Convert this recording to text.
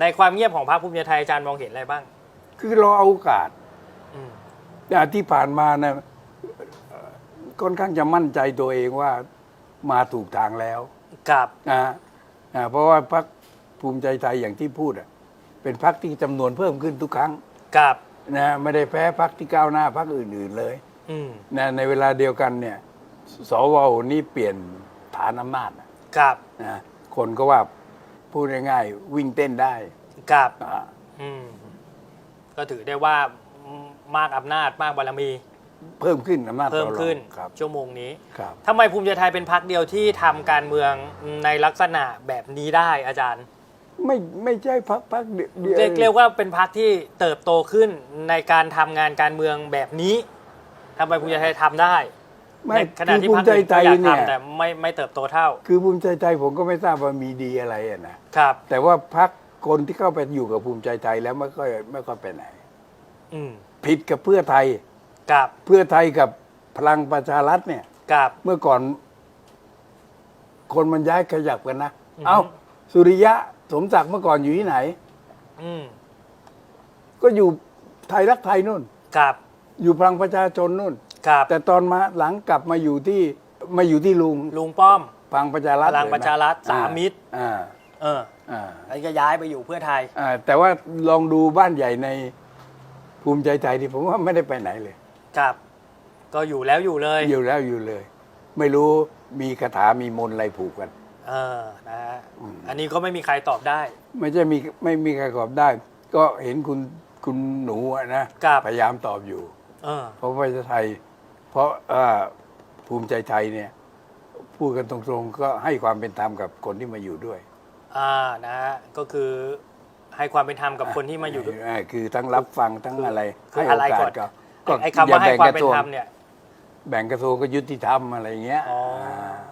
ในความเงียบของพรรคภูมิใจไทยอาจารย์มองเห็นอะไรบ้าง คือรอเอาโอกาสอืม แต่ที่ผ่านมานะเอ่อค่อนข้างจะมั่นใจตัวเองว่ามาถูกทางแล้ว กับ นะฮะอ่าเพราะว่าพรรคภูมิใจไทยอย่างที่พูดอะเป็นพรรคที่จำนวนเพิ่มขึ้นทุกครั้งกับ นะไม่ได้แพ้พรรคที่ก้าวหน้าพรรคอื่น ๆเลยอืม นะในเวลาเดียวกันเนี่ยสวนี่เปลี่ยนฐานอำนาจนะกับ นะคนก็ว่า พูดง่ายๆวิ่งเต้นได้กับอ่าอืมก็ถือได้ว่ามากอำนาจมากบารมี เพิ่มขึ้นอำนาจเพิ่มต่อรองขึ้นครับชั่วโมงนี้ครับทำไมภูมิใจไทยเป็นพรรคเดียวที่ทำการเมืองในลักษณะแบบนี้ได้อาจารย์ไม่ไม่ใช่พรรคพรรคเดียวเรียกเรียกว่าเป็นพรรคที่เติบโตขึ้นในการทำงานการเมืองแบบนี้ทำไมภูมิใจไทยทำได้ ไม่ในขณะคือที่ภูพรรมิคใจอื่นไทก็ยอยากเนี่ย ทำแต่ไม่ไม่เติบโตเท่าคือภูมิใจไทยผมก็ไม่ทราบว่ามีดีอะไรอะนะครับ แต่ว่าพรรคคนที่เข้าไปอยู่กับภูมิใจไทยแล้วไม่ค่อยไม่ค่อยไปไหน อืมผิดกับเพื่อไทย กับเพื่อไทยกับพลังประชารัฐเนี่ย กับ เมื่อก่อน คนมันย้ายขยับกันนะ อือฮึ เอ้าสุริยะสมศักดิ์เมื่อก่อนอยู่ที่ไหน อืมก็อยู่ไทยรักไทยนู่น กับอยู่พลังประชาชนนู่น กับ แต่ตอนมาหลังกลับมาอยู่ที่มาอยู่ที่ลุงลุงป้อมพลังประชารัฐพลังประชารัฐเลยนสามมิตร อ่าเอออ่าแล้วก็ย้ายไปอยู่เพื่อไทย อ่าแต่ว่าลองดูบ้านใหญ่ในภูมิใจไทยที่ผมว่าไม่ได้ไปไหนเลยกับ ก็อยู่แล้วอยู่เลย อยู่แล้วอยู่เลย ไม่รู้มีคาถามีมนต์อะไรผูกกัน เออนะฮะอืมอันนี้ก็ไม่มีใครตอบได้ ไม่ใช่มีไม่มีใครตอบได้ ก็เห็นคุณคุณหนูอะนะ ครับ พยายามตอบอยู่ เออ เพราะว่าจะไทย เพราะเอ่อภูมิใจไทยเนี่ยพูดกันตรงๆ ก็ให้ความเป็นธรรมกับคนที่มาอยู่ด้วย อ่านะฮะก็คือให้ความเป็นธรรมกับคนที่มาอยู่ด้วยเคือทั้งรับฟังทั้งอะไรคือให้อะไรโอกาก่อสนก็ก็ไอ้คำว่าให้อย่ความกเป็นระทรวงธรรมเนี่ย แบ่งกระทรวงก็ยุติธรรมอะไรอย่างเงี้ยอ๋อา